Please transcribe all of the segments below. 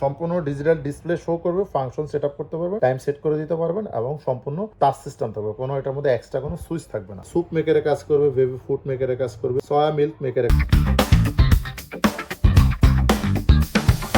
সম্পূর্ণ digital display show করবে function set up করতে পারবে টাইম সেট করে দিতে পারবেন এবং সম্পূর্ণ টাচ সিস্টেম থাকবে। কোনো এটার মধ্যে এক্সট্রা কোনো সুইচ থাকবে না। স্যুপ মেকারে কাজ করবে বেবি ফুড মেকারে কাজ করবে সয়া মিল্ক মেকারে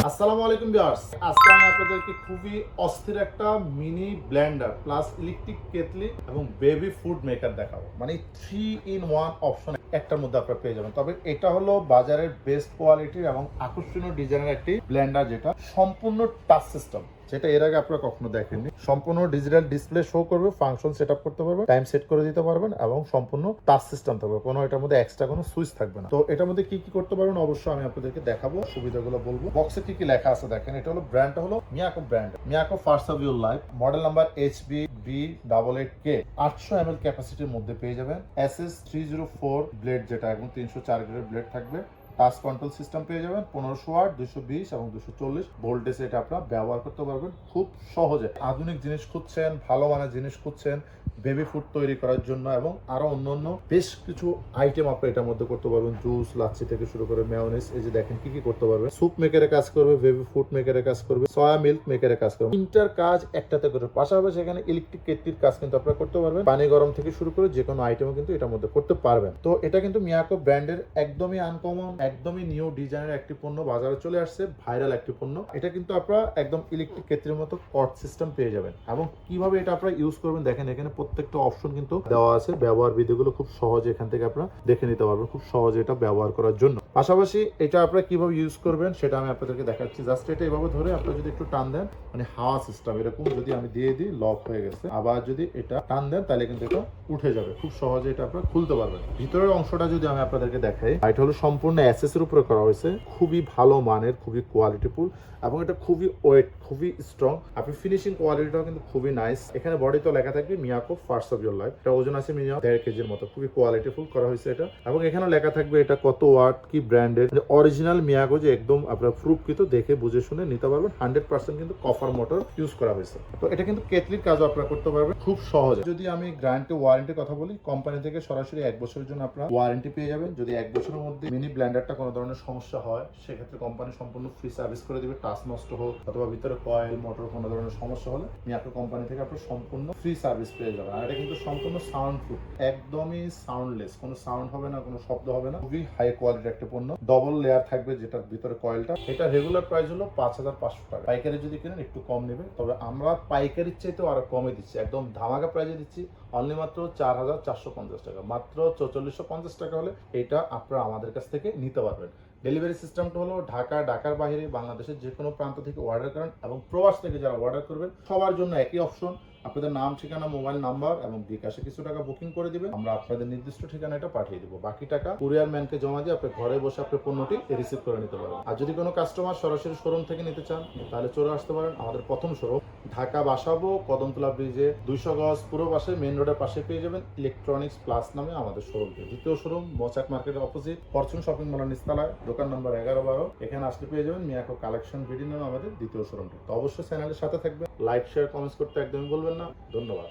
আসসালামু আলাইকুম ভিউয়ার্স আজকে আমি আপনাদেরকে খুবই অস্থির একটা mini blender plus electric kettle এবং বেবি ফুড মেকার দেখাবো। মানে থ্রি ইন ওয়ান অপশন একটার মধ্যে আপনারা পেয়ে যাবেন। তবে এটা হলো বাজারের বেস্ট কোয়ালিটির এবং আকর্ষণীয় ডিজাইনের একটি ব্লেন্ডার যেটা সম্পূর্ণ টাচ সিস্টেম যেটা এর আগে আপনারা কখনো দেখেননি। সম্পূর্ণ ডিজিটাল ডিসপ্লে শো করবে ফাংশন সেট আপ করতে পারবেন টাইম সেট করে দিতে পারবেন এবং সম্পূর্ণ টাচ সিস্টেম থাকবে। কোনো এটার মধ্যে এক্সট্রা কোনো সুইচ থাকবে না। তো এটার মধ্যে কি কি করতে পারবেন অবশ্যই আমি আপনাদেরকে দেখাবো, সুবিধাগুলো বলব। বক্সে কি কি লেখা আছে দেখেন, এটা হলো ব্র্যান্ডটা হলো Miyako brand Miyako first of your life model number H B B double eight K আটশো এম এল ক্যাপাসিটির মধ্যে পেয়ে যাবেন। S S three zero four blade যেটা এবং তিনশো চার গ্রেড ব্লেড থাকবে। টাচ কন্ট্রোল সিস্টেম পেয়ে যাবেন পনেরোশো আট দুশো বিশ এবং দুশো চল্লিশ। ভোল্টেজ এটা আপনারা ব্যবহার করতে পারবেন খুব সহজে। আধুনিক জিনিস খুঁজছেন, ভালো মানের জিনিস খুঁজছেন বেবি ফুড তৈরি করার জন্য এবং আরও অন্যান্য বেশ কিছু আইটেম আপনি এটার মধ্যে করতে পারবেন জুস লাচ্ছি থেকে শুরু করে মেয়নিস এই যে দেখেন কি কি করতে পারবেন স্যুপ মেকারে কাজ করবে বেবি ফুড মেকারে কাজ করবে সয়া মিল্ক মেকারে কাজ করবে। তিনটার কাজ একটাতে করে। পাশাপাশি এখানে ইলেকট্রিক কেটলির কাজ কিন্তু আপনারা করতে পারবেন। পানি গরম থেকে শুরু করে যে কোনো আইটেমও কিন্তু এটার মধ্যে করতে পারবেন। তো এটা কিন্তু মিয়াকো ব্র্যান্ডের একদমই আনকমন একদমই নিউ ডিজাইনের একটি পণ্য বাজারে চলে আসছে ভাইরাল একটি পণ্য। এটা কিন্তু আপনারা একদম ইলেকট্রিক কেটলির মতো কট সিস্টেম পেয়ে যাবেন। এবং কীভাবে এটা আপনারা ইউজ করবেন, দেখেন এখানে প্রত্যেকটা অপশন কিন্তু দেওয়া আছে। ব্যবহার বিধিগুলো খুব সহজে এখান থেকে আপনারা দেখে নিতে পারবেন, খুব সহজে এটা ব্যবহার করার জন্য। পাশাপাশি এটা আপনারা কীভাবে ইউজ করবেন সেটা আমি আপনাদেরকে দেখাচ্ছি। জাস্ট এটা এভাবে ধরে আপনারা যদি একটু টান দেন মানে হাওয়া সিস্টেম এরকম যদি আমি দিয়ে দিই লক হয়ে গেছে। আবার যদি এটা টান দেন, তাহলে কিন্তু এটা উঠে যাবে। খুব সহজে এটা আপনারা খুলতে পারবেন। ভিতরের অংশটা যদি আমি আপনাদেরকে দেখাই এটা হলো সম্পূর্ণ অ্যাসেস এর উপরে করা হয়েছে। খুবই ভালো মানের, খুবই কোয়ালিটিফুল এবং এটা খুবই ওয়েট খুবই স্ট্রং আপনি ফিনিশিং কোয়ালিটিটাও কিন্তু খুবই নাইস এখানে বডিতে লেখা থাকবে Miyako first of your life এটা ওজন আছে মিনিমাম দেড় কেজির মতো। খুবই কোয়ালিটিফুল করা হয়েছে এটা। এবং এখানে লেখা থাকবে এটা কত ওয়াট কি ব্র্যান্ডের অরিজিনাল মিয়াকো যে একদম আপনার প্রুফকৃত দেখে বুঝে শুনে নিতে পারবেন। হান্ড্রেড পার্সেন্ট কিন্তু কফার মোটর ইউজ করা হয়েছে। তো এটা কিন্তু কেটলির কাজও আপনারা করতে পারবেন। খুব সহজে। যদি আমি গ্রান্টে ওয়ারেন্টির কথা বলি কোম্পানি থেকে সরাসরি এক বছরের জন্য আপনারা ওয়ারেন্টি পেয়ে যাবেন। যদি এক বছরের মধ্যে মিনি ব্ল্যান্ডারটা কোনো ধরনের সমস্যা হয়, সেক্ষেত্রে কোম্পানি সম্পূর্ণ ফ্রি সার্ভিস করে দিবে। টাচ নষ্ট হোক অথবা ভিতরে কয়েল মোটর কোনো ধরনের সমস্যা হলে মিয়াকো কোম্পানি থেকে আপনার সম্পূর্ণ ফ্রি সার্ভিস পেয়ে যাবেন। আর এটা কিন্তু সম্পূর্ণ সাউন্ড প্রুফ একদমই সাউন্ডলেস কোনো সাউন্ড হবে না, কোনো শব্দ হবে না। খুবই হাই কোয়ালিটির একটা পণ্য ডবল লেয়ার থাকবে যেটার ভিতরে কয়েলটা এটা রেগুলার প্রাইস হলো পাঁচ হাজার পাঁচশো টাকা। পাইকারি যদি কিনেন, একটু কম নেবে তবে আমরা পাইকারির চাইতেও আরও কমে দিচ্ছি। একদম ধামাকা প্রাইজে দিচ্ছি। অনলি মাত্র চার হাজার চারশো পঞ্চাশ টাকা। মাত্র চৌচল্লিশশো পঞ্চাশ টাকা হলে এটা আপনারা আমাদের কাছ থেকে নিতে পারবেন। ডেলিভারি সিস্টেমটা হলো ঢাকা, ঢাকার বাইরে বাংলাদেশের যে কোনো প্রান্ত থেকে অর্ডার করেন এবং প্রবাস থেকে যারা অর্ডার করবেন, সবার জন্য একই অপশন আপনাদের নাম, ঠিকানা, মোবাইল নাম্বার এবং বিকাশে কিছু টাকা বুকিং করে দিবেন, আমরা আপনাদের নির্দিষ্ট ঠিকানাটা পাঠিয়ে দিব। বাকি টাকা কুরিয়ার ম্যানকে জমা দিয়ে আপনি ঘরে বসে আপনি পণ্যটি রিসিভ করে নিতে পারেন। আর যদি কোনো কাস্টমার সরাসরি শোরুম থেকে নিতে চান, তাহলে চলে আসতে পারেন আমাদের প্রথম শোরুম। ঢাকা বাসাবো, কদমতলা ব্রিজে দুইশো গজ, পুরো পাশে মেন রোডের পাশে পেয়ে যাবেন ইলেকট্রনিক্স প্লাস নামে আমাদের শোরুমকে দ্বিতীয় শোরুম, মোচাক মার্কেটের অপোজিট ফরচুন শপিং মলের নিস্তালায়, দোকান নম্বর এগারো বারো। এখানে আসতে পেয়ে যাবেন মিয়াকো কালেকশন বিডি নামে আমাদের দ্বিতীয় শোরুমটি। তো অবশ্যই চ্যানেলের সাথে থাকবেন লাইক শেয়ার কমেন্টস করতে একদমই বলবেন ভুলবেন না। ধন্যবাদ।